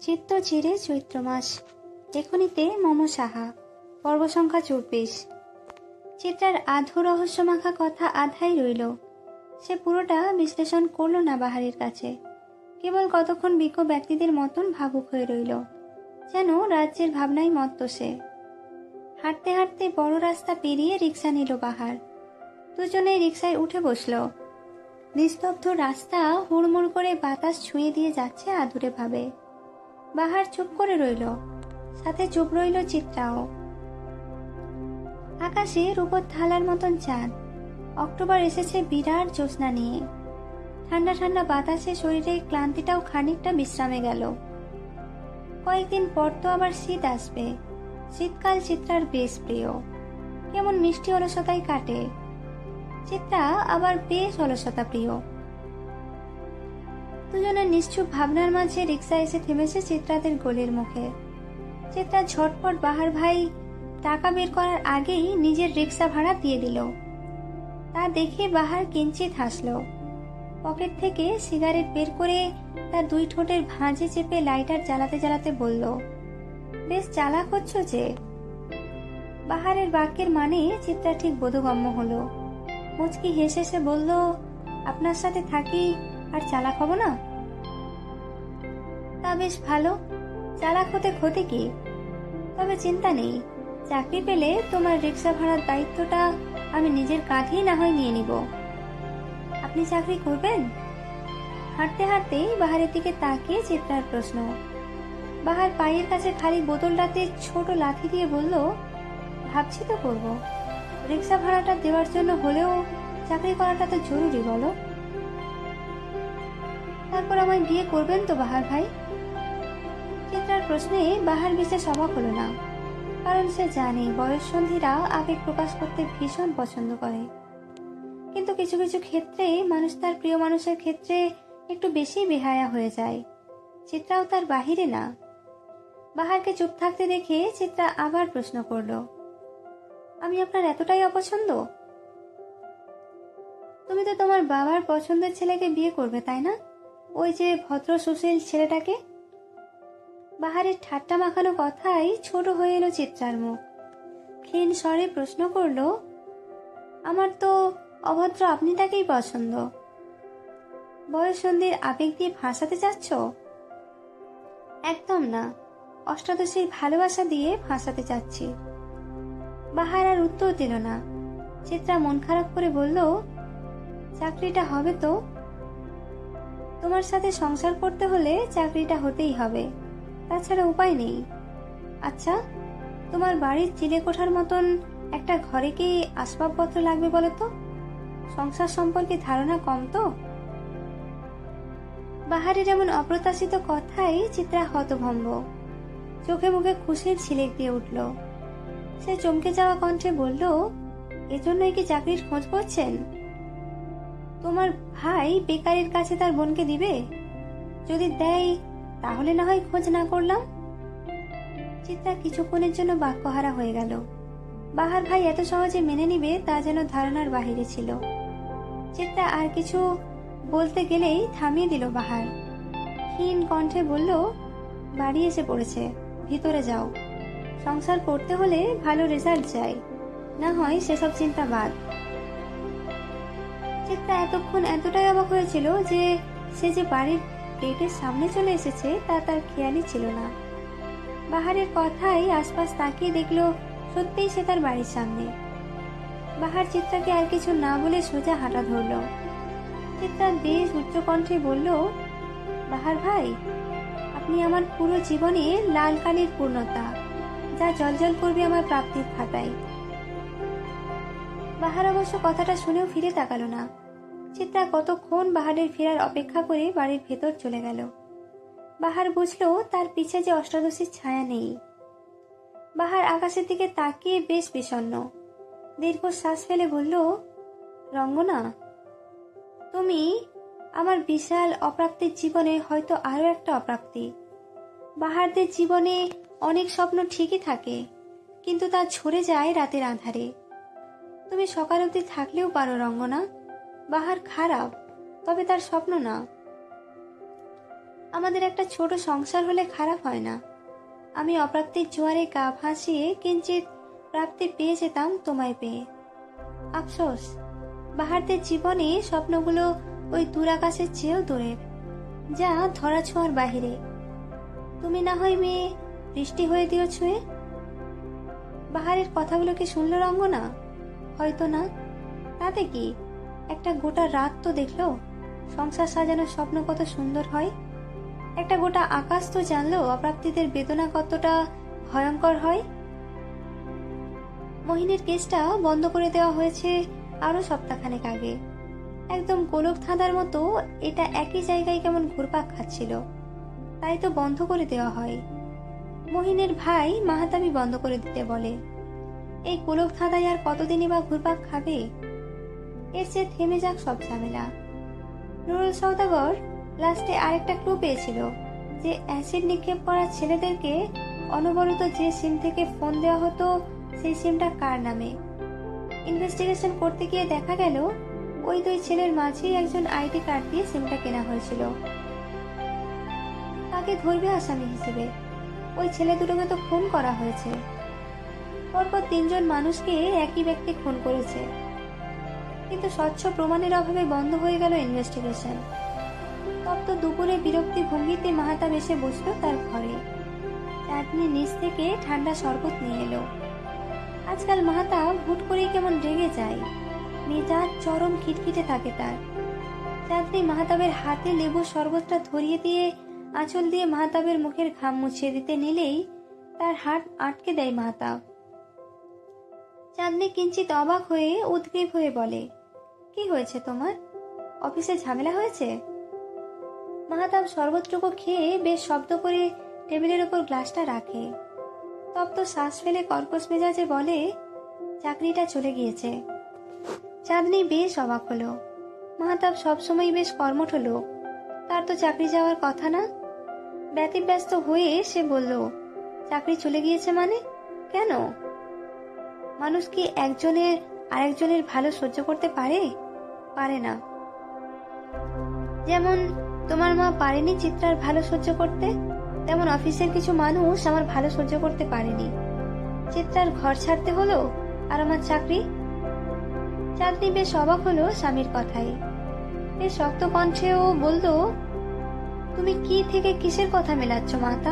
চিত্ত চিরে চৈত্র মাস। লেখনীতে মম সাহা পর্ব সংখ্যা চব্বিশ। চিত্রার আধো রহস্য মাখা কথা আধাই রইল। সে পুরোটা বিশ্লেষণ করল না বাহারের কাছে। কেবল কতক্ষণ বিজ্ঞ ব্যক্তিদের মতন ভাবুক হয়ে রইল। যেন রাজ্যের ভাবনাই মত্ত সে। হাঁটতে হাঁটতে বড় রাস্তা পেরিয়ে রিক্সা নিল বাহার। দুজনেই রিক্সায় উঠে বসল। নিস্তব্ধ রাস্তা হুড়মুড় করে বাতাস ছুঁয়ে দিয়ে যাচ্ছে আদুরে ভাবে। বাহার চুপ করে রইল। সাথে চুপ রইল চিত্রাও। আকাশে রূপর থালার মতন চাঁদ। অক্টোবর এসেছে বিরাট জ্যোৎস্না নিয়ে। ঠান্ডা ঠান্ডা বাতাসে শরীরে ক্লান্তিটাও খানিকটা বিশ্রামে গেল। কয়েকদিন পর তো আবার শীত আসবে। শীতকাল চিত্রার বেশ প্রিয়। কেমন মিষ্টি অলসতাই কাটে। চিত্রা আবার বেশ অলসতা প্রিয়। দুজনের নিশ্চুপ ভাবনার মাঝে রিক্সা এসে থেমেছে চিত্রাদের গোলের মুখে। চিত্রা ঝটপট বাহার ভাই টাকা বের করার আগেই নিজের রিক্সা ভাড়া দিয়ে দিল। তা দেখে বাহার কিঞ্চিত হাসল। পকেট থেকে সিগারেট বের করে তার দুই ঠোঁটের ভাঁজে চেপে লাইটার জ্বালাতে জ্বালাতে বলল, বেশ চালাক হচ্ছ যে। বাহারের বাক্যের মানে চিত্রা ঠিক বোধগম্য হলো। মুচকি হেসে সে বলল, আপনার সাথে থাকি আর চালাক হব না? তা বেশ ভালো। চালাক হতে ক্ষতি কি? তবে চিন্তা নেই। চাকরি পেলে তোমার রিক্সা ভাড়ার দায়িত্বটা আমি নিজের কাঁধেই না হয় নিয়ে নিব। আপনি চাকরি করবেন? হাঁটতে হাঁটতেই বাহারের দিকে তাকিয়ে চিত্রার প্রশ্ন। বাহার পায়ের কাছে খালি বোতলটাতে ছোট লাথি দিয়ে বলল, ভাবছি তো করব। রিক্সা ভাড়াটা দেওয়ার জন্য হলেও চাকরি করাটা তো জরুরি, বলো? তারপর আমায় বিয়ে করবেন তো, বাহার ভাই? চিত্রার প্রশ্নে বাহার বিশেষ অবাক হলো না, কারণ সে জানে বয়ঃসন্ধিরা আবেগ প্রকাশ করতে ভীষণ পছন্দ করে। কিন্তু কিছু কিছু ক্ষেত্রে মানুষ তার প্রিয় মানুষের ক্ষেত্রে একটু বেশি বেহায়া হয়ে যায়। চিত্রাও তার বাহিরে না। বাহারকে চুপ থাকতে দেখে চিত্রা আবার প্রশ্ন করল, আমি আপনার এতটাই অপছন্দ? তুমি তো তোমার বাবার পছন্দের ছেলেকে বিয়ে করবে, তাই না? ওই যে ভদ্র সুশীল ছেলেটাকে? বাহারের ঠাট্টা মাখানো কথাই ছোট হয়ে এলো চিত্রার মুখ। ক্ষীণ স্বরে প্রশ্ন করল, আমার তো অভদ্র আপনি তাকেই পছন্দ। বয়সন্ধির আবেগ দিয়ে ফাঁসাতে চাচ্ছ? একদম না। অষ্টাদশীর ভালোবাসা দিয়ে ফাঁসাতে চাচ্ছি। বাহার আর উত্তর দিল না। চিত্রা মন খারাপ করে বলল, চাকরিটা হবে তো? তোমার সাথে সংসার করতে হলে চাকরিটা হতেই হবে। তাছাড়া উপায় নেই। আচ্ছা তোমার বাড়ির চিলে কোঠার মতন একটা ঘরে কি আসবাবপত্র লাগবে বলো তো? সংসার সম্পর্কে ধারণা কম তো? বাহারের এমন অপ্রত্যাশিত কথাই চিত্রা হতভম্ব। চোখে মুখে খুশির ছিলেক দিয়ে উঠল। সে চমকে যাওয়া কণ্ঠে বলল, এজন্যই কি চাকরির খোঁজ করছেন? তোমার ভাই বেকারের কাছে তার বোনকে দিবে? যদি দেয়, তাহলে না হয় খোঁজ না করলাম? চিত্রা কিছুক্ষণের জন্য বাক্যহারা হয়ে গেল। বাহার ভাই এত সহজে মেনে নিবে তা যেন ধারণার বাহিরে ছিল। চিত্রা আর কিছু বলতে গেলেই থামিয়ে দিল বাহার। ক্ষীণ কণ্ঠে বলল, বাড়ি এসে পড়েছে, ভিতরে যাও। সংসার করতে হলে ভালো রেজাল্ট চাই। না হয় সেসব চিন্তা বাদ। চিত্রা এতক্ষণ এতটাই অবাক হয়েছিল যে সে যে বাড়ির গেটের সামনে চলে এসেছে, তা তার খেয়ালই ছিল না। বাহারের কথাই আশপাশ তাকিয়ে দেখল সত্যিই সে তার বাড়ির সামনে। বাহার চিত্রাকে আর কিছু না বলে সোজা হাঁটা ধরল। চিত্রা বেশ উচ্চ কণ্ঠে বলল, বাহার ভাই, আপনি আমার পুরো জীবনে লাল কালির পূর্ণতা, যা জলজল করবে আমার প্রাপ্তির খাতায়। বাহার অবশ্য কথাটা শুনেও ফিরে তাকালো না। চিত্রা কতক্ষণ বাহারের ফেরার অপেক্ষা করে বাড়ির ভেতর চলে গেল। বাহার বুঝলো তার পিছে যে অষ্টাদশীর ছায়া নেই। বাহার আকাশের দিকে তাকিয়ে বেশ বিষণ্ণ। দীর্ঘ শ্বাস ফেলে বলল, রঙ্গনা, তুমি আমার বিশাল অপ্রাপ্তির জীবনে হয়তো আরও একটা অপ্রাপ্তি। বাহারদের জীবনে অনেক স্বপ্ন ঠিকই থাকে, কিন্তু তা ছড়ে যায় রাতের আধারে। তুমি সকাল অবধি থাকলেও পারো, রঙ্গনা। বাহার খারাপ, তবে তার স্বপ্ন না। আমাদের একটা ছোট সংসার হলে খারাপ হয় না। আমি অপ্রাপ্তির জোয়ারে গা ভাসিয়ে কিঞ্চিত প্রাপ্তি পেয়ে যেতাম তোমায় পেয়ে। আফসোস, বাহারদের জীবনে স্বপ্নগুলো ওই দূরাকাশের চেয়েও দূরের যা ধরা ছোঁয়ার বাহিরে। তুমি না হয় মেয়ে, বৃষ্টি হয়ে দিও ছুঁয়ে বাহারের কথাগুলো কি শুনলো রঙ্গনা? হয়তো না। তাতে কি? একটা গোটা রাত তো দেখল, সংসার সাজানোর স্বপ্ন কত সুন্দর হয়। একটা গোটা আকাশ তো জানলো অপ্রাপ্তিদের বেদনা কতটা ভয়ঙ্কর হয়। মোহিনীর কেসটা বন্ধ করে দেওয়া হয়েছে আরও সপ্তাহখানেক আগে। একদম গোলক ধাঁধার মতো এটা একই জায়গায় কেমন ঘুরপাক খাচ্ছিল। তাই তো বন্ধ করে দেওয়া হয়। মহিনের ভাই মাহাতামি বন্ধ করে দিতে বলে। এই গোলক ধাঁধায় আর কতদিনই বা ঘুরপাক খাবে? এর চেয়ে থেমে যাক সব ঝামেলা। নুরুল সৌদাগর লাস্টে আরেকটা ক্লু পেয়েছিল যে অ্যাসিড নিক্ষেপ করা ছেলেদেরকে অনবরত যে সিম থেকে ফোন দেওয়া হতো, সেই সিমটা কার নামে? ইনভেস্টিগেশন করতে গিয়ে দেখা গেল, ওই দুই ছেলের মাঝেই একজন আইডি কার্ড দিয়ে সিমটা কেনা হয়েছিল। তাকে ধরবে আসামি হিসেবে। ওই ছেলে দুটোকে তো খুন করা হয়েছে। পরপর তিনজন মানুষকে একই ব্যক্তি খুন করেছে। কিন্তু স্বচ্ছ প্রমাণের অভাবে বন্ধ হয়ে গেল ইনভেস্টিগেশন তপ্ত দুপুরে বিরক্তি ভঙ্গিতে মাহাতাব এসে বসল তার ঘরে। চাঁদনি নিচ থেকে ঠান্ডা শরবত নিয়ে এলো। আজকাল মাহাতাব হুট করেই কেমন রেগে যায়। মেজাজ চরম খিটখিটে থাকে তার। চাঁদনি মাহাতাবের হাতে লেবু শরবতটা ধরিয়ে দিয়ে আঁচল দিয়ে মাহাতাবের মুখের ঘাম মুছিয়ে দিতে নিলেই তার হাত আটকে দেয় মাহাতাব। চাঁদনি কিঞ্চিত অবাক হয়ে উদ্গ্রীব হয়ে বলে, কি হয়েছে তোমার? অফিসে ঝামেলা হয়েছে? মাহাতাব শরবতটুকু খেয়ে বেশ শব্দ করে টেবিলের উপর গ্লাসটা রাখে। তপ্ত শ্বাস ফেলে কর্কশ মেজাজে বলে, চাকরিটা চলে গিয়েছে। চাঁদনি বেশ অবাক হলো। মাহাতাব সবসময় বেশ কর্মঠ লোক। তার তো চাকরি যাওয়ার কথা না। ব্যতিব্যস্ত হয়ে সে বলল, চাকরি চলে গিয়েছে মানে? কেন? মানুষ কি একজনের আরেকজনের ভালো সহ্য করতে পারে? পারে না। যেমন, তোমার মা পারেনি চিত্রার ভালো সহ্য করতে, তেমন অফিসের কিছু মানুষ আমার ভালো সহ্য করতে পারেনি। চিত্রার ঘর ছাড়তে হলো, আর আমার চাকরি? চাঁদনি বেশ অবাক হলো স্বামীর কথায়। বেশ শক্ত কণ্ঠেও বলতো তুমি কি থেকে কিসের কথা মেলাচ্ছ, মাতা?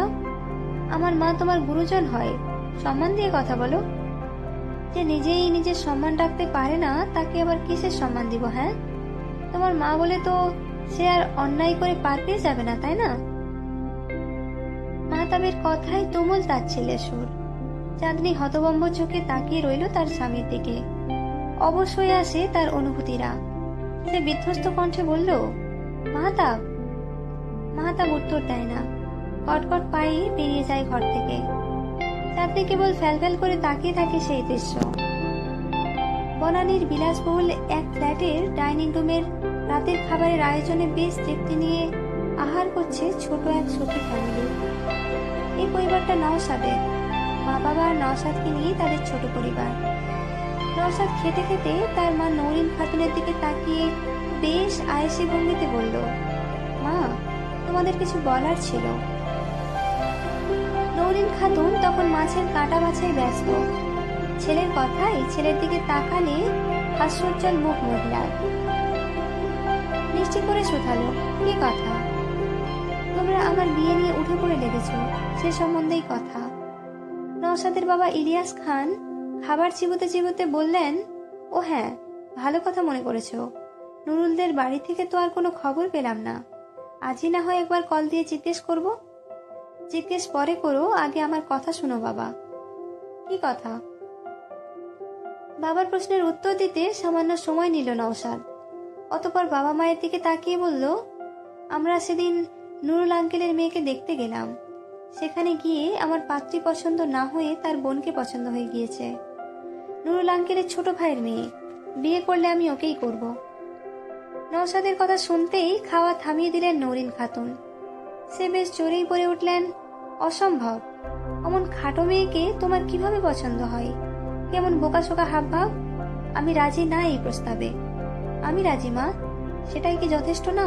আমার মা তোমার গুরুজন হয়। সম্মান দিয়ে কথা বলো। যে নিজেই নিজের সম্মান রাখতে পারে না, তাকে আবার কিসের সম্মান দিব হ্যাঁ? তোমার মা বলে তো সে আর অন্যায় করে পার পেয়ে যাবে না, তাই না? মাহতাবের কথায় তুমুল তাচ্ছিল্যের সুর। চাঁদনি হতবম্ব চোখে তাকিয়ে রইল তার স্বামীর দিকে। অবশ্যই আসে তার অনুভূতিরা। সে বিধ্বস্ত কণ্ঠে বলল মাহতাব মাহতাব উত্তর দেয় না। কটকট পায়ে বেরিয়ে যায় ঘর থেকে। চাঁদনি কেবল ফ্যালফ্যাল করে তাকিয়ে থাকে সেই দৃশ্য। বনানীর বিলাসবহুল এক ফ্ল্যাটের ডাইনিং রুমের রাতের খাবারের আয়োজনে বেশ তৃপ্তি নিয়ে আহার করছে ছোট এক সুখী ফ্যামিলি। এই পরিবারটা নওশাদের। মা বাবা আর নওশাদকে নিয়ে তাদের ছোট পরিবার। নওসাদ খেতে খেতে তার মা নৌরিন খাতুনের দিকে তাকিয়ে বেশ আয়েসি ভঙ্গিতে বলল, মা, তোমাদের কিছু বলার ছিল। নৌরিন খাতুন তখন মাছের কাটা বাছাই ব্যস্ত। ছেলের কথাই ছেলের দিকে তাকালে হাস্যোজ্জ্বল মুখ মহিলার। মিষ্টি করে শুধালো, কি কথা? তোমরা আমার বিয়ে নিয়ে উঠে পড়ে লেগেছ সে সম্বন্ধেই কথা। নওশাদের বাবা ইলিয়াস খান খাবার চিবুতে চিবুতে বললেন, ও হ্যাঁ ভালো কথা মনে করেছ। নুরুলদের বাড়ি থেকে তো আর কোনো খবর পেলাম না। আজই না হয় একবার কল দিয়ে জিজ্ঞেস করব? জিজ্ঞেস পরে করো, আগে আমার কথা শোনো বাবা। কি কথা? বাবার প্রশ্নের উত্তর দিতে সামান্য সময় নিল নওশাদ। অতপর বাবা মায়ের দিকে তাকিয়ে বলল, আমরা সেদিন নুরুল আঙ্কেলের মেয়েকে দেখতে গেলাম। সেখানে গিয়ে আমার পাত্রী পছন্দ না হয়ে তার বোনকে পছন্দ হয়ে গিয়েছে। নুরুল আঙ্কেলের ছোট ভাইয়ের মেয়ে। বিয়ে করলে আমি ওকেই করব। নওশাদের কথা শুনতেই খাওয়া থামিয়ে দিলেন নৌরিন খাতুন। সে বেশ চড়েই পড়ে উঠলেন অসম্ভব। অমন খাটো মেয়েকে তোমার কীভাবে পছন্দ হয়? কেমন বোকাশোকা হাব ভাব আমি রাজি না এই প্রস্তাবে। আমি রাজি, মা। সেটাই কি যথেষ্ট না?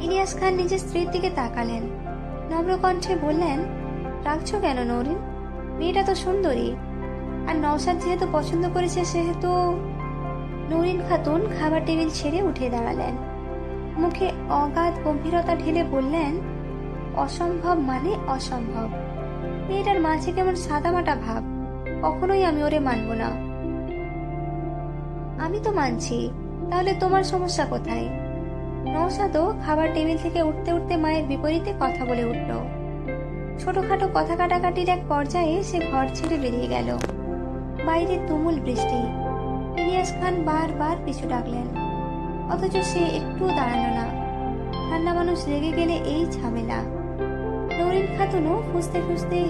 ইলিয়াস খান নিজের স্ত্রীর দিকে তাকালেন। নম্র কণ্ঠে বললেন রাখছো কেন নরিন? মেয়েটা তো সুন্দরী। আর নওশাদ যেহেতু পছন্দ করেছে, সেহেতু নরিন খাতুন খাবার টেবিল ছেড়ে উঠে দাঁড়ালেন। মুখে অগাধ গম্ভীরতা ঢেলে বললেন অসম্ভব মানে অসম্ভব। মেয়েটার মাঝে কেমন সাদামাটা ভাব, কখনোই আমি ওরে মানব না। আমি তো মানছি, তাহলে তোমার সমস্যা কোথায়? নৌসাদও খাবার টেবিল থেকে উঠতে উঠতে মায়ের বিপরীতে কথা বলে উঠল। ছোটখাটো কথা কাটাকাটির এক পর্যায়ে সে ঘর ছেড়ে বেরিয়ে গেল। বাইরে তুমুল বৃষ্টি। ইলিয়াস খান বারবার পিছু ডাকলেন। অথচ সে একটু দাঁড়াল না। ঠান্ডা মানুষ রেগে গেলে এই ঝামেলা। খাতুনও খুঁজতে খুঁজতে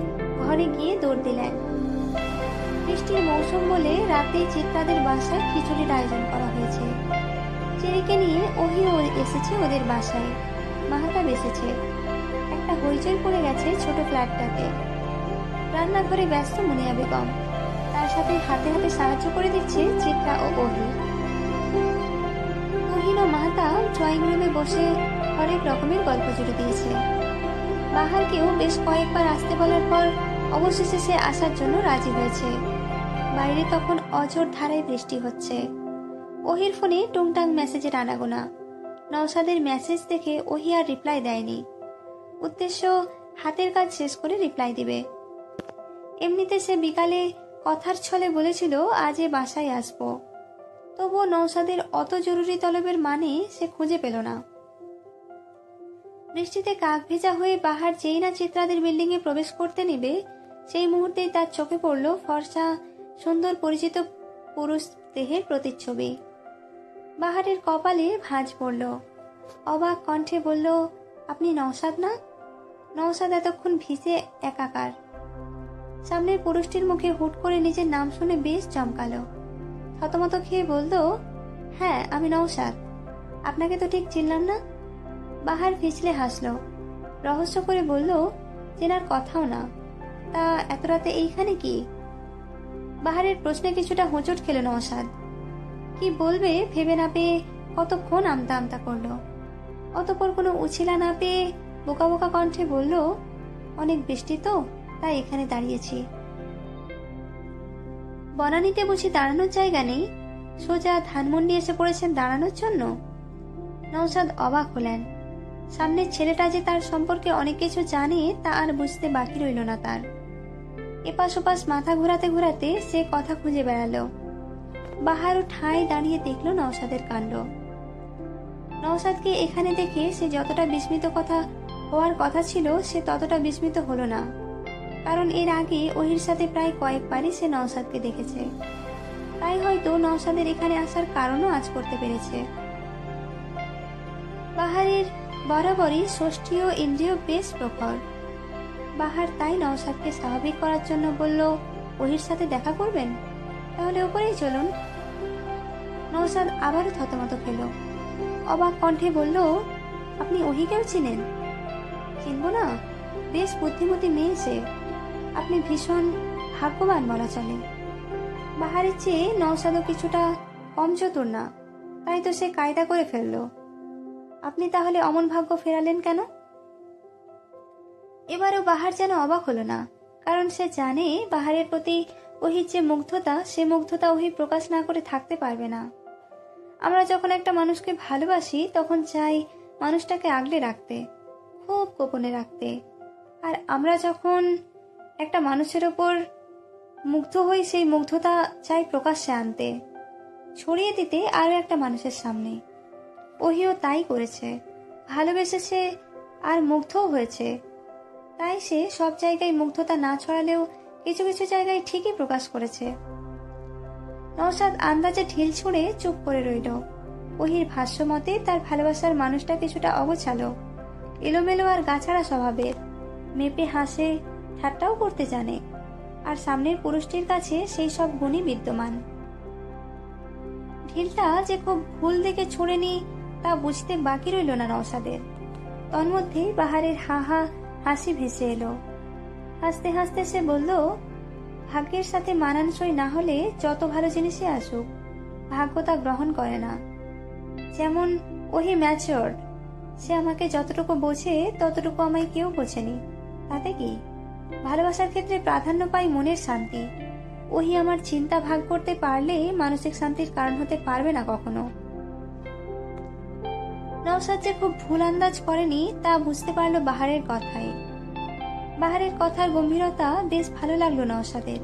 ঘরে গিয়ে দৌড় দিলেন। বৃষ্টির মৌসুম বলে রাতে চিত্রাদের বাসায় খিচুড়ির আয়োজন করা হয়েছে। চেরিকে নিয়ে ওহিও এসেছে ওদের বাসায়। মাহাতাব এসেছে। একটা হইচই পড়ে গেছে ছোট ফ্ল্যাটটাতে। রান্নাঘরে ব্যস্ত মুনিয়া বেগম। তার সাথে হাতে হাতে সাহায্য করে দিচ্ছে চিত্রা ও ওহি। তুহিন ও মাহাতা ড্রয়িং রুমে বসে হরেক রকমের গল্প জুড়ে দিয়েছে। বাহারকেও বেশ কয়েকবার আসতে বলার পর অবশেষে সে আসার জন্য রাজি হয়েছে। বাইরে তখন অঝোর ধারায় বৃষ্টি হচ্ছে। ওহির ফোনে টুংটাং মেসেজের আনাগোনা। নওসাদের মেসেজ দেখে ওহি আর রিপ্লাই দেয়নি। উদ্দেশ্য, হাতের কাজ শেষ করে রিপ্লাই দিবে। এমনিতে সে বিকালে কথার ছলে বলেছিল, আজ এ বাসায় আসব। তবুও নৌসাদের অত জরুরি তলবের মানে সে খুঁজে পেল না। বৃষ্টিতে কাক ভেজা হয়ে বাহার যেই না চিত্রাদের বিল্ডিং এ প্রবেশ করতে নেবে, সেই মুহূর্তেই তার চোখে পড়ল ফর্সা, সুন্দর পরিচিত পুরুষ দেহের প্রতিচ্ছবি। বাহারের কপালে ভাঁজ পড়ল। অবাক কণ্ঠে বলল, আপনি নওসাদ না? নওসাদ এতক্ষণ ভিজে একাকার। সামনের পুরুষটির মুখে হুট করে নিজের নাম শুনে বেশ চমকালো। থতমত খেয়ে বলতো হ্যাঁ আমি নওসাদ আপনাকে তো ঠিক চিনলাম না। বাহার ফিচলে হাসলো। রহস্য করে বলল, চেনার কথাও না। তা এত রাতে এইখানে কি? বাহারের প্রশ্নে কিছুটা হোঁচট খেল নওসাদ কি বলবে ভেবে না পেয়ে কতক্ষণ আমতা আমতা করল? অতপর কোনো উছিলা না পেয়ে বোকা বোকা কণ্ঠে বলল, অনেক বৃষ্টি তো, তাই এখানে দাঁড়িয়েছি। বনানীতে বুঝি দাঁড়ানোর জায়গা নেই? সোজা ধানমন্ডি এসে পড়েছেন দাঁড়ানোর জন্য? নৌসাদ অবাক হলেন। সামনের ছেলেটা যে তার সম্পর্কে অনেক কিছু জানে, তা আর বুঝতে বাকি রইল না তার। এপাশ ওপাশ মাথা ঘোরাতে ঘোরাতে সে কথা খুঁজে বেড়ালো। বাহারও ঠায় দাঁড়িয়ে দেখল নওসাদের কাণ্ড। নওসাদকে এখানে দেখে সে যতটা বিস্মিত কথা হওয়ার কথা ছিল, সে ততটা বিস্মিত হলো না। কারণ এর আগে ওহির সাথে প্রায় কয়েকবারই সে নওসাদকে দেখেছে। তাই হয়তো নওসাদের এখানে আসার কারণও আজ করতে পেরেছে। বাহারের বরাবরই ষষ্ঠী ও ইন্দ্রিয় বেশ প্রখর। বাহার তাই নওসাদকে স্বাভাবিক করার জন্য বলল ওহির সাথে দেখা করবেন? তাহলে ওপরেই চলুন। নওসাদ আবারও থতমত খেল। অবাক কণ্ঠে বলল, আপনি ওহিকেও চিনেন? চিনব না। বেশ বুদ্ধিমতী মেয়ে সে। আপনি ভীষণ ভাগ্যবান বলা চলে। বাহারের চেয়ে নওসাদও কিছুটা কম চতুর না। তাই তো সে কায়দা করে ফেলল। আপনি তাহলে অমন ভাগ্য ফেরালেন কেন? এবারও বাহার যেন অবাক হলো না, কারণ সে জানে বাহারের প্রতি ওহির যে মুগ্ধতা, সে মুগ্ধতা ওহি প্রকাশ না করে থাকতে পারবে না। আমরা যখন একটা মানুষকে ভালোবাসি, তখন চাই মানুষটাকে আগলে রাখতে, খুব গোপনে রাখতে। আর আমরা যখন একটা মানুষের ওপর মুগ্ধ হই, সেই মুগ্ধতা চাই প্রকাশ্যে আনতে, ছড়িয়ে দিতে আরও একটা মানুষের সামনে। ওহিও তাই করেছে। ভালোবেসেছে আর মুগ্ধও হয়েছে। তাই সে সব জায়গায় মুগ্ধতা না ছড়ালেও কিছু কিছু জায়গায় ঠিকই প্রকাশ করেছে। নওশাদ আন্দাজে ঢিল ছুঁড়ে চুপ করে রইল। ওহির ভাষ্য মতে তার ভালোবাসার মানুষটা কিছুটা অগোছালো, এলোমেলো আর গাছাড়া স্বভাবের। মেপে হাসে, ঠাট্টাও করতে জানে, আর সামনের পুরুষটির কাছে সেই সব গুণই বিদ্যমান। ঢিলটা যে খুব ভুল দেখে ছুঁড়ে নি তা বুঝতে বাকি রইল না নওশাদের। তন্মধ্যেই বাহারের হা হা হাসি ভেসে এলো। হাসতে হাসতে সে বলল, ভাগ্যের সাথে মানানসই না হলে যত ভালো জিনিসই আসুক, ভাগ্য তা গ্রহণ করে না। যেমন ওহি ম্যাচিওর, সে আমাকে যতটুকু বোঝে ততটুকু আমায় কেউ বোঝেনি। তাতে কি? ভালোবাসার ক্ষেত্রে প্রাধান্য পাই মনের শান্তি। ওহি আমার চিন্তা ভাগ করতে পারলে মানসিক শান্তির কারণ হতে পারবে না কখনো। নওশাদ যে খুব ভুল আন্দাজ করেনি তা বুঝতে পারল বাহারের কথায়। বাহারের কথার গম্ভীরতা বেশ ভালো লাগল নওশাদের।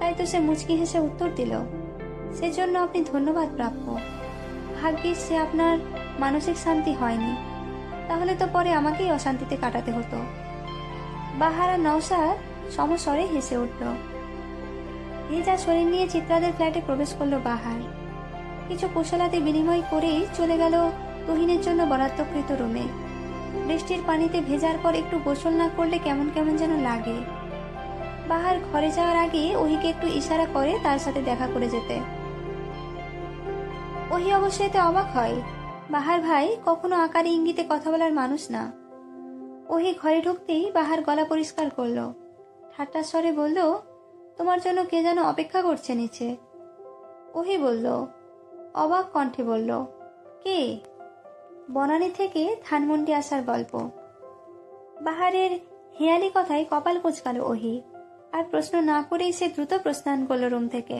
তাই তো সে মুচকি হেসে উত্তর দিল, সেজন্য আপনি ধন্যবাদ প্রাপ্য। ভাগ্যিস সে আপনার মানসিক শান্তি হয়নি। তাহলে তো পরে আমাকেই অশান্তিতে কাটাতে হতো। বাহারা নওশাদ সমস্বরে হেসে উঠল। ভেজা শরীর নিয়ে চিত্রাদের ফ্ল্যাটে প্রবেশ করল বাহার। কিছু কুশলাতে বিনিময় করেই চলে গেল তুহিনের জন্য বরাদ্দকৃত রুমে। বৃষ্টির পানিতে ভেজার পর একটু গোসল না করলে কেমন কেমন যেন লাগে। বাহার ঘরে যাওয়ার আগে ওহিকে একটু ইশারা করে তার সাথে দেখা করে যেতে। ওহি অবশ্য এতে অবাক হয়। বাহার ভাই কখনো আকারে ইঙ্গিতে কথা বলার মানুষ না। ওহি ঘরে ঢুকতেই বাহার গলা পরিষ্কার করল। ঠাট্টার স্বরে বলল, তোমার জন্য কে যেন অপেক্ষা করছে নিচে? ওহি বলল, অবাক কণ্ঠে বলল, কে? বনানী থেকে ধানমন্ডি আসার গল্প। বাহারের হেয়ালি কথায় কপাল কুচকাল ওহি, আর প্রশ্ন না করেই সে দ্রুত প্রস্থান করল রুম থেকে।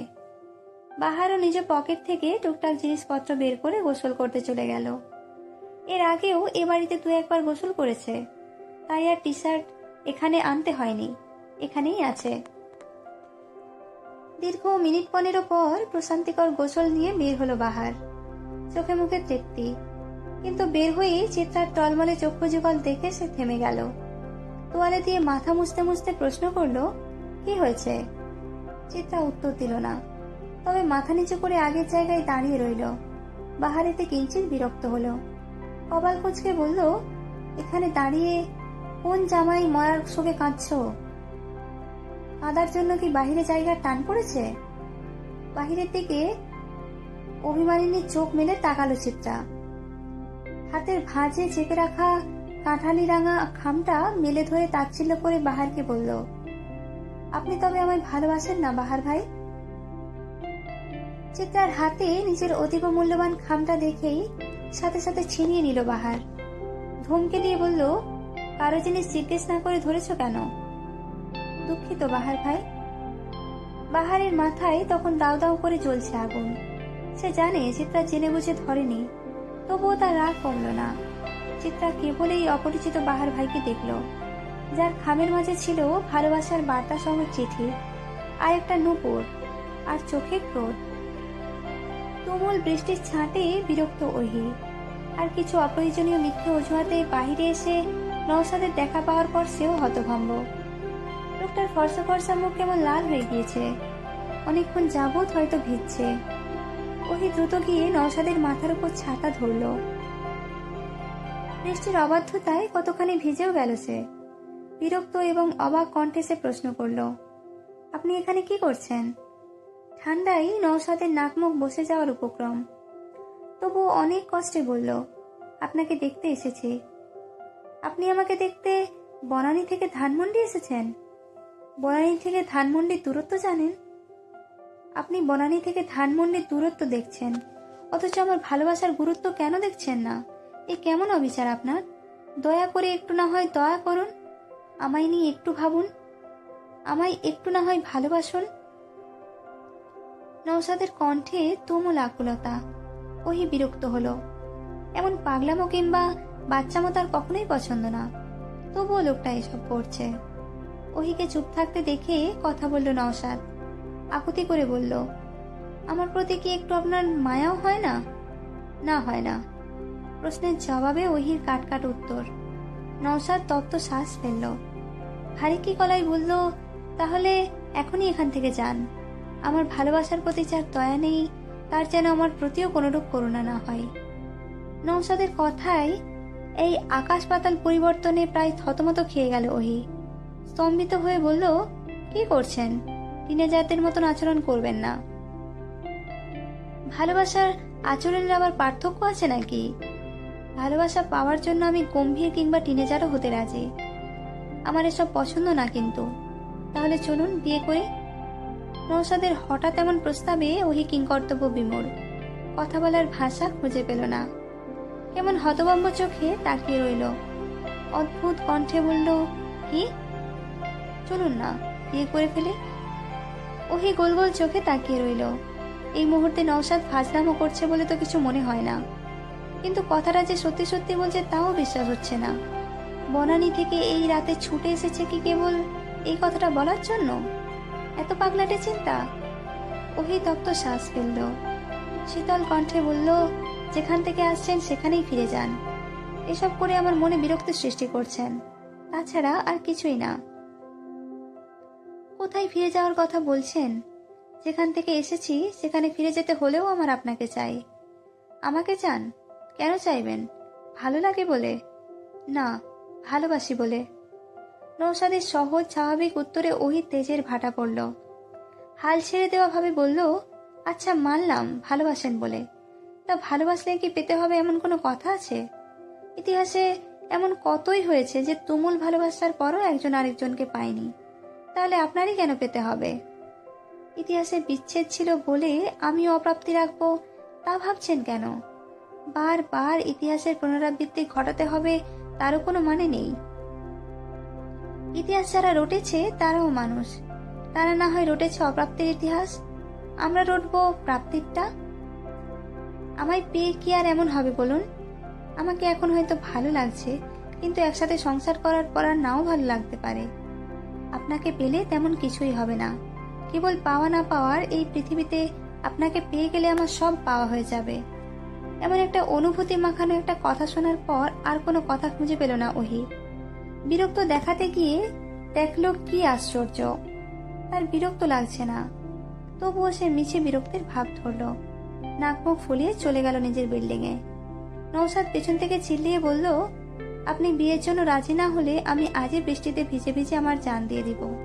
বাহারও নিজ পকেট থেকে টুকটাক জিনিসপত্র বের করে গোসল করতে চলে গেল। এর আগেও এ বাড়িতে দু একবার গোসল করেছে, তাই আর টি শার্ট এখানে আনতে হয়নি, এখানেই আছে। দীর্ঘ মিনিট পনেরো পর প্রশান্তিকর গোসল নিয়ে বের হলো বাহার। চোখে মুখে তৃপ্তি কিন্তু বের হয়ে চিত্রার টলমলে চক্ষু যুগল দেখে সে থেমে গেল। তোয়ালে দিয়ে মাথা মুছতে মুছতে প্রশ্ন করল, কি হয়েছে? চিত্রা উত্তর দিল না, তবে মাথা নিচু করে আগের জায়গায় দাঁড়িয়ে রইল। বাহারেতে কিঞ্চিত বিরক্ত হলো। কপাল কুচকে বলল, এখানে দাঁড়িয়ে কোন জামাই মরার শোকে কাঁদছ? কাঁদার জন্য কি বাহিরে জায়গার টান পড়েছে? বাহিরের দিকে অভিমানিনীর চোখ মেলে তাকালো চিত্রা। হাতের ভাঁজে চেপে রাখা কাঁঠালি রাঙা খামটা মেলে ধরে তাচ্ছিল্য করে বাহারকে বলল, আপনি তবে আমায় ভালোবাসেন না, বাহার ভাই? চিত্রার হাতে নিজের অতীব মূল্যবান খামটা দেখেই সাথে সাথে ছিনিয়ে নিল বাহার। ধমকে দিয়ে বলল, কারও জিনিস জিজ্ঞেস না করে ধরেছ কেন? দুঃখিত, বাহার ভাই। বাহারের মাথায় তখন দাও দাও করে জ্বলছে আগুন। সে জানে চিত্রা জেনে বুঝে ধরেনি। তবুও তার রাগ কমল না। চিত্রা কেবলই অপরিচিত বাহার ভাইকে দেখল, যার খামের মাঝে ছিল ভালোবাসার বার্তা সহ চিঠি, আর একটা নুপুর, আর চোখে ক্রোধ। তুমুল বৃষ্টির ছাঁটে বিরক্ত ওহি, আর কিছু অপ্রয়োজনীয় মিথ্যে অজুহাতে বাহিরে এসে নওসাদের দেখা পাওয়ার পর সেও হতভম্ব। লোকটার ফর্সা ফর্সা মুখ কেমন লাল হয়ে গিয়েছে, অনেকক্ষণ যাবৎ হয়তো ভিজছে। ওহি দ্রুত গিয়ে নওসাদের মাথার উপর ছাতা ধরল। বৃষ্টির অবাধ্যতায় কতখানি ভিজেও গেল সে। বিরক্ত এবং অবাক কণ্ঠে সে প্রশ্ন করল, আপনি এখানে কি করছেন? ঠান্ডায় নৌসাদের নাকমুখ বসে যাওয়ার উপক্রম। তবু অনেক কষ্টে বলল, আপনাকে দেখতে এসেছি। আপনি আমাকে দেখতে বনানী থেকে ধানমন্ডি এসেছেন? বনানী থেকে ধানমন্ডির দূরত্ব জানেন? আপনি বনানী থেকে ধানমন্ডির দূরত্ব দেখছেন। অথচ আমার ভালোবাসার গুরুত্ব কেন দেখছেন না? এ কেমন অবিচার আপনার? দয়া করে একটু না হয় দয়া করুন। আমায় নিয়ে একটু ভাবুন। আমায় একটু না হয় ভালোবাসুন। নৌসাদের কণ্ঠে তুমুল আকুলতা। ওহি বিরক্ত হলো। এমন পাগলামো কিংবা বাচ্চামো তার কখনোই পছন্দ না। তবুও লোকটা এসব করছে। ওহিকে চুপ থাকতে দেখে কথা বলল নওশাদ। আকুতি করে বলল, আমার প্রতি কি একটু আপনার মায়াও হয় না? না, হয় না। প্রশ্নের জবাবে ওহির কাটকাট উত্তর। নওশাদ তপ্ত শ্বাস ফেলল। ভারী কি কলাই বলল, তাহলে এখনই এখান থেকে যান। আমার ভালোবাসার প্রতি যার দয়া নেই, তার যেন আমার প্রতিও কোনোরূপ করুণা না হয়। নৌসাদের কথায় এই আকাশ পাতাল পরিবর্তনে প্রায় থতমত খেয়ে গেল ওহি। স্তম্ভিত হয়ে বলল, কি করছেন? টিনেজারদের মতন আচরণ করবেন না। ভালোবাসার আচরণের আবার পার্থক্য আছে নাকি? ভালোবাসা পাওয়ার জন্য আমি গম্ভীর কিংবা টিনেজারও হতে রাজি। আমার এসব পছন্দ না কিন্তু। তাহলে চলুন বিয়ে করি। নৌসাদের হঠাৎ এমন প্রস্তাবে ওহি কিংকর্তব্য বিমূর কথা বলার ভাষা খুঁজে পেল না। কেমন হতভম্ব চোখে তাকিয়ে রইল। অদ্ভুত কণ্ঠে বলল, কি? চলুন না, বিয়ে করে ফেলে। ওহি গোল গোল চোখে তাকিয়ে রইল। এই মুহূর্তে নওশাদ ফাজলামো করছে বলে তো কিছু মনে হয় না। কিন্তু কথাটা যে সত্যি সত্যি বলছে তাও বিশ্বাস হচ্ছে না। বনানী থেকে এই রাতে ছুটে এসেছে কি কেবল এই কথাটা বলার জন্য? এত পাগলাটে চিন্তা? ওহি তপ্ত শ্বাস ফেলল। শীতল কণ্ঠে বলল, যেখান থেকে আসছেন সেখানেই ফিরে যান। এসব করে আমার মনে বিরক্তি সৃষ্টি করছেন। তাছাড়া আর কিছুই না। কোথায় ফিরে যাওয়ার কথা বলছেন? যেখান থেকে এসেছি, সেখানে ফিরে যেতে হলেও আমার আপনাকে চাই। আমাকে চান? কেন চাইবেন? ভালো লাগে বলে? না, ভালোবাসি বলে। নৌসাদের সহজ, স্বাভাবিক উত্তরে ওহির তেজের ভাটা পড়ল। হাল ছেড়ে দেওয়া ভাবে বলল আচ্ছা মানলাম, ভালোবাসেন বলে। তা ভালোবাসলে কি পেতে হবে এমন কোনো কথা আছে? ইতিহাসে এমন কতই হয়েছে যে তুমুল ভালোবাসার পরও একজন আরেকজনকে পায়নি। তাহলে আপনারই কেন পেতে হবে? ইতিহাসে বিচ্ছেদ ছিল বলে আমি অপ্রাপ্তি রাখব, তা ভাবছেন কেন? বারবার ইতিহাসের পুনরাবৃত্তি ঘটাতে হবে, তারও কোনো মানে নেই। ইতিহাস যারা রটেছে, তারাও মানুষ। তারা না হয় রটেছে অপ্রাপ্তির ইতিহাস? আমরা রটব প্রাপ্তিরটা? আমায় পেয়ে কি আর এমন হবে বলুন? আমাকে এখন হয়তো ভালো লাগছে, কিন্তু একসাথে সংসার করার পর আর নাও ভালো লাগতে পারে। আপনাকে পেলে তেমন কিছুই হবে না। কেবল পাওয়া না পাওয়ার এই পৃথিবীতে আপনাকে পেয়ে গেলে আমার সব পাওয়া হয়ে যাবে। এমন একটা অনুভূতি মাখানো একটা কথা শোনার পর আর কোনো কথা খুঁজে পেল না ওহি। বিরক্ত দেখাতে গিয়ে দেখল কি আশ্চর্য। তার বিরক্ত লাগছে না। তবুও সে মিছে বিরক্তির ভাব ধরল। নাক মুখ ফুলিয়ে চলে গেল নিজের বিল্ডিংয়ে। নৌসাদ পেছন থেকে চিল্লিয়ে বলল আপনি বিয়ের জন্য রাজি না হলে আমি আজই বৃষ্টিতে ভিজে ভিজে আমার জান দিয়ে দিব।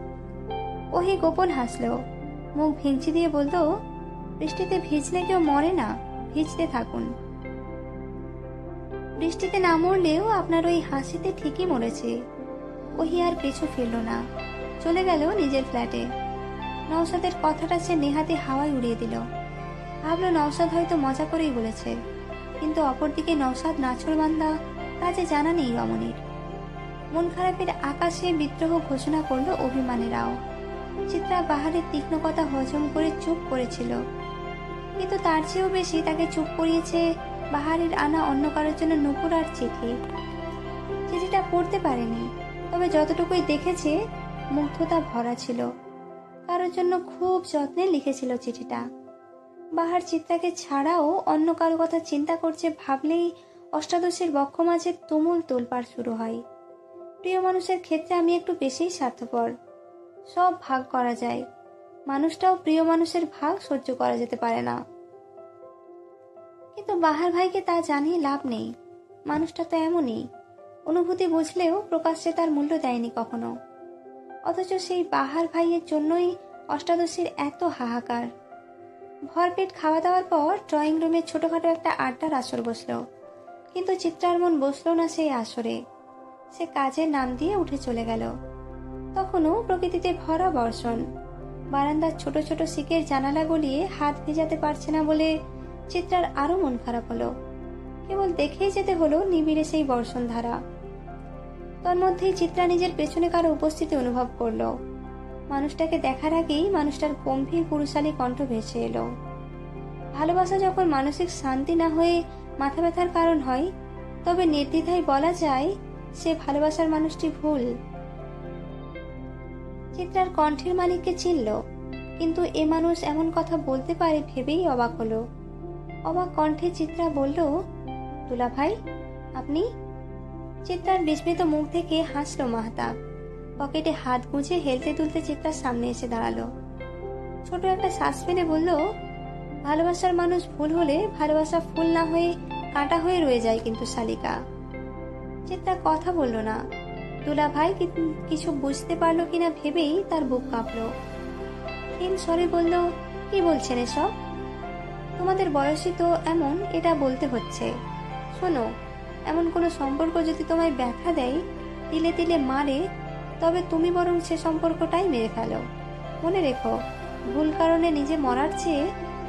ওহি গোপন হাসলো। মুখ ভিঞ্চি দিয়ে বলল, বৃষ্টিতে ভিজলে কেউ মরে না, ভিজতে থাকুন। বৃষ্টিতে না মরলেও আপনার ওই হাসিতে ঠিকই মরেছে। ওহি আর পিছু ফিরল না। চলে গেল নিজের ফ্ল্যাটে। নওসাদের কথাটা সে নেহাতে হাওয়ায় উড়িয়ে দিল। ভাবলো নওসাদ হয়তো মজা করেই বলেছে। কিন্তু অপরদিকে নওসাদ নাছরবান্দা যে জানা নেই রমণীর। মন খারাপের আকাশে বিদ্রোহ ঘোষণা করল অভিমানেরাও। চিত্রা বাহারের তীক্ষ্ণ কথা হজম করে চুপ করেছিল। কিন্তু তার চেয়েও বেশি তাকে চুপ করিয়েছে বাহারের আনা অন্য কারোর জন্য নুপুর আর চিঠি। চিঠিটা পড়তে পারেনি, তবে যতটুকুই দেখেছে, মুগ্ধতা ভরা ছিল। কারোর জন্য খুব যত্নে লিখেছিল চিঠিটা। বাহার চিত্রাকে ছাড়াও অন্য কারও কথা চিন্তা করছে ভাবলেই অষ্টাদশের বক্ষ মাঝে তুমুল তোলপাড় শুরু হয়। প্রিয় মানুষের ক্ষেত্রে আমি একটু বেশিই স্বার্থপর। সব ভাগ করা যায়। মানুষটাও প্রিয় মানুষের ভাগ সহ্য করা যেতে পারে না। কিন্তু বাহার ভাইকে তা জানিয়ে লাভ নেই। মানুষটা তো এমনই। অনুভূতি বুঝলেও প্রকাশ্যে তার মূল্য দেয়নি কখনো। অথচ সেই বাহার ভাইয়ের জন্যই অষ্টাদশীর এত হাহাকার। ভরপেট খাওয়া দাওয়ার পর ড্রয়িং রুমে ছোটখাটো একটা আড্ডার আসর বসল। কিন্তু চিত্রার মন বসল না সেই আসরে। সে কাজের নাম দিয়ে উঠে চলে গেল। তখনও প্রকৃতিতে ভরা বর্ষণ। বারান্দার ছোট ছোট শিকের জানালা গলিয়ে হাত ভেজাতে পারছে না বলে চিত্রার আরও মন খারাপ হলো। কেবল দেখেই যেতে হলো নিবিড়ে সেই বর্ষণ ধারা তন্মধ্যেই চিত্রা নিজের পেছনে কারও উপস্থিতি অনুভব করল। মানুষটাকে দেখার আগেই মানুষটার গম্ভীর পুরুষালী কণ্ঠ ভেসে এলো। ভালোবাসা যখন মানসিক শান্তি না হয়ে মাথা ব্যথার কারণ হয়, তবে নির্দ্বিধায় বলা যায় সে ভালোবাসার মানুষটি ভুল। চিত্রার কণ্ঠের মালিককে চিনল, কিন্তু এ মানুষ এমন কথা বলতে পারে ভেবেই অবাক হলো। অবাক কণ্ঠে চিত্রা বলল, দুলা ভাই, আপনি? চিত্রার বিস্মিত মুখ থেকে হাসলো মাহতাব। পকেটে হাত গুঁজে হেলতে তুলতে চিত্রার সামনে এসে দাঁড়াল। ছোট একটা শ্বাস ফেলে বলল ভালোবাসার মানুষ ভুল হলে ভালোবাসা ফুল না হয়ে, কাঁটা হয়ে রয়ে যায় কিন্তু শালিকা। চিত্রা কথা বলল না। দুলা ভাই কিছু বুঝতে পারল কিনা ভেবেই তার বুক কাঁপল। তিন স্বরে বলল, কি বলছেন এসব? তোমাদের বয়সই তো এমন, এটা বলতে হচ্ছে। শোনো, এমন কোনো সম্পর্ক যদি তোমায় ব্যথা দেয়, তিলে তিলে মারে, তবে তুমি বরং সে সম্পর্কটাই মেরে ফেলো। মনে রেখো, ভুল কারণে নিজে মরার চেয়ে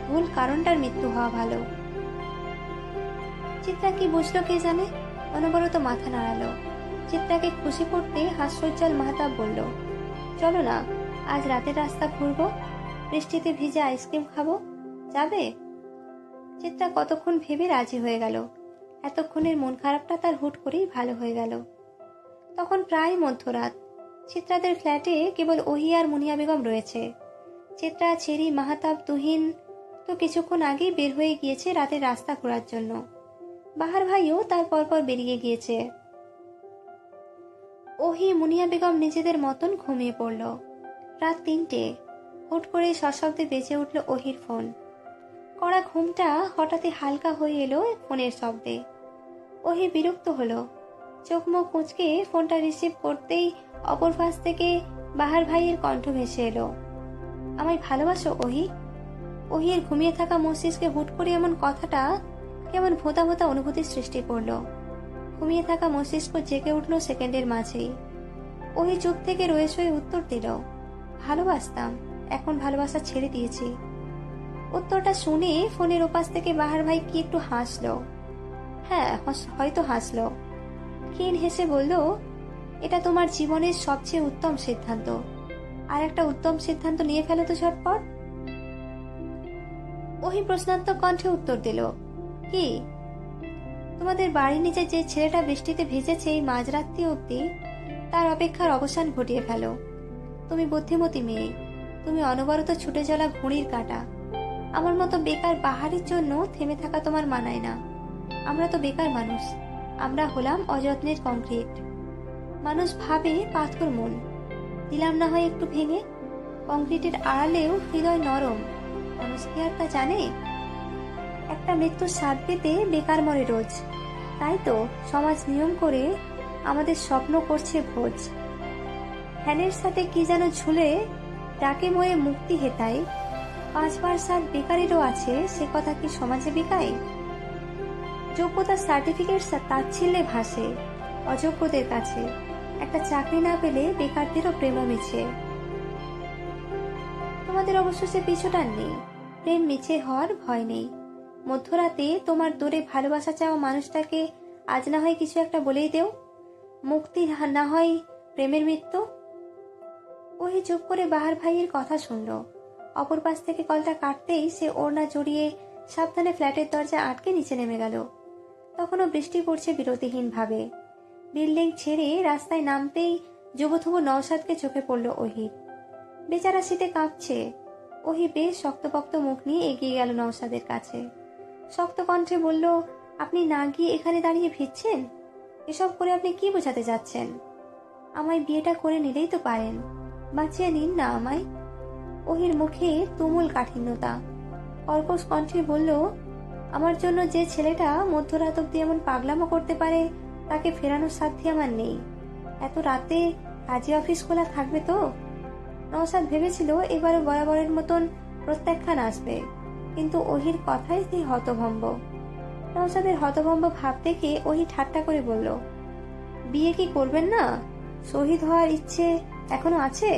ভুল কারণটার মৃত্যু হওয়া ভালো। চিত্রা কি বুঝলো কে জানে? অনবরত মাথা নাড়ালো। চিত্রাকে খুশি করতে হাস্যোজ্জ্বল মাহতাব বলল, চলো না, আজ রাতের রাস্তা ঘুরবো, বৃষ্টিতে ভিজে আইসক্রিম খাব, যাবে? চিত্রা কতক্ষণ ভেবে রাজি হয়ে গেল। এতক্ষণের মন খারাপটা তার হুট করেই ভালো হয়ে গেল। তখন প্রায় মধ্যরাত। চিত্রাদের ফ্ল্যাটে কেবল ওহি আর মুনিয়া বেগম রয়েছে। চিত্রা, চেরি, মাহাতাব, তুহিন তো কিছুক্ষণ আগেই বের হয়ে গিয়েছে রাতের রাস্তা ঘোরার জন্য। বাহার ভাইও তার পরপর বেরিয়ে গিয়েছে। ওহি মুনিয়া বেগম নিজেদের মতন ঘুমিয়ে পড়ল। রাত তিনটে। হুট করে সশব্দে বেজে উঠল ওহির ফোন। কড়া ঘুমটা হঠাৎই হালকা হয়ে এলো ফোনের শব্দে। ওহি বিরক্ত হলো। চোখ মুখ কুঁচকে ফোনটা রিসিভ করতেই অপর পাশ থেকে বাহার ভাইয়ের কণ্ঠ ভেসে এলো। আমায় ভালোবাসো ওহি ওহির ঘুমিয়ে থাকা মস্তিষ্কে হুট করে এমন কথাটা কেমন ভোতা ভোতা অনুভূতির সৃষ্টি করল। ঘুমিয়ে থাকা মস্তিষ্ক জেগে উঠল সেকেন্ডের মাঝেই। ওহি চুপ থেকে রয়ে শয়ে উত্তর দিল, ভালোবাসতাম, এখন ভালোবাসা ছেড়ে দিয়েছি। উত্তরটা শুনে ফোনের ওপাশ থেকে বাহার ভাই কি একটু হাসলো। হ্যাঁ হয়তো হাসলো। ক্ষীণ হেসে বলল, এটা তোমার জীবনের সবচেয়ে উত্তম সিদ্ধান্ত। আর একটা উত্তম সিদ্ধান্ত নিয়ে ফেলো তো ঝটপট। ওহি প্রশ্নাত্মক কণ্ঠে উত্তর দিল, কি? তোমাদের বাড়ির নিচে যে ছেলেটা বৃষ্টিতে ভিজেছে এই মাঝরাত্রি অবধি তার অপেক্ষার অবসান ঘটিয়ে ফেলো। তুমি বুদ্ধিমতী মেয়ে, তুমি অনবরত ছুটে চলা ঘুড়ির কাটা। আমার মতো বেকার বাহারের জন্য থেমে থাকা তোমার মানায় না। আমরা তো বেকার মানুষ, আমরা হলাম অযত্নের কংক্রিট। মানুষ ভাবে পাথর মন দিলাম না হয় একটু ভেঙে, কংক্রিটের আড়ালেও হৃদয় নরম। মানুষ কি আর তা জানে? একটা মৃত্যুর স্বাদ পেতে বেকার মরে রোজ। তাই তো সমাজ নিয়ম করে আমাদের স্বপ্ন করছে ভোজ। ফ্যানের সাথে কি যেন ঝুলে ডাকে ময়ে মুক্তি হেতায়। পাঁচবার সাত বেকারেরও আছে, সে কথা কি সমাজে বেকায়? যোগ্যতার সার্টিফিকেট তাচ্ছিল্যে ভাসে, অযোগ্যদের কাছে। একটা চাকরি না পেলে বেকারদেরও প্রেমও মিছে। তোমাদের অবশ্য সে পিছুটান নেই। প্রেম মিছে হওয়ার ভয় নেই। মধ্যরাতে তোমার দূরে ভালোবাসা চাওয়া মানুষটাকে আজ না হয় কিছু একটা বলেই দেও। মুক্তি না হয় প্রেমের মৃত্যু। ওহি চুপ করে বাহার ভাইয়ের কথা শুনল। অপর পাশ থেকে কলটা কাটতেই সে ওড়না জড়িয়ে সাবধানে ফ্ল্যাটের দরজা আটকে নিচে নেমে গেল। তখনও বৃষ্টি পড়ছে বিরতিহীন ভাবে বিল্ডিং ছেড়ে রাস্তায় নামতেই যুবথুবু নওসাদকে চোখে পড়ল ওহির। বেচারা শীতে কাঁপছে। ওহি বেশ শক্তপক্ত মুখ নিয়ে এগিয়ে গেল নওশাদের কাছে। শক্ত কণ্ঠে বলল, আপনি না গিয়ে এখানে দাঁড়িয়ে ভিজছেন? এসব করে আপনি কি বোঝাতে যাচ্ছেন? আমায় বিয়েটা করে নিলেই তো পারেন। বাঁচিয়ে নিন না আমায়। ওহির মুখে তুমুল কাঠিন্যতা। কর্কশ কণ্ঠে বলল, আমার জন্য যে ছেলেটা মধ্যরাত অব্দি এমন পাগলামো করতে পারে, তাকে ফেরানোর সাধ্য আমার নেই। এত রাতে কাজী অফিস খোলা থাকবে তো? নওসাদ ভেবেছিল এবারও বরাবরের মতন প্রত্যাখ্যান আসবে। কিন্তু ওহির কথাই সেই হতভম্ব। নওসাদের হতভম্ব ভাব দেখে ওহি ঠাট্টা করে বলল, বিয়ে কি করবেন না? শহীদ হওয়ার ইচ্ছে এখনও আছে?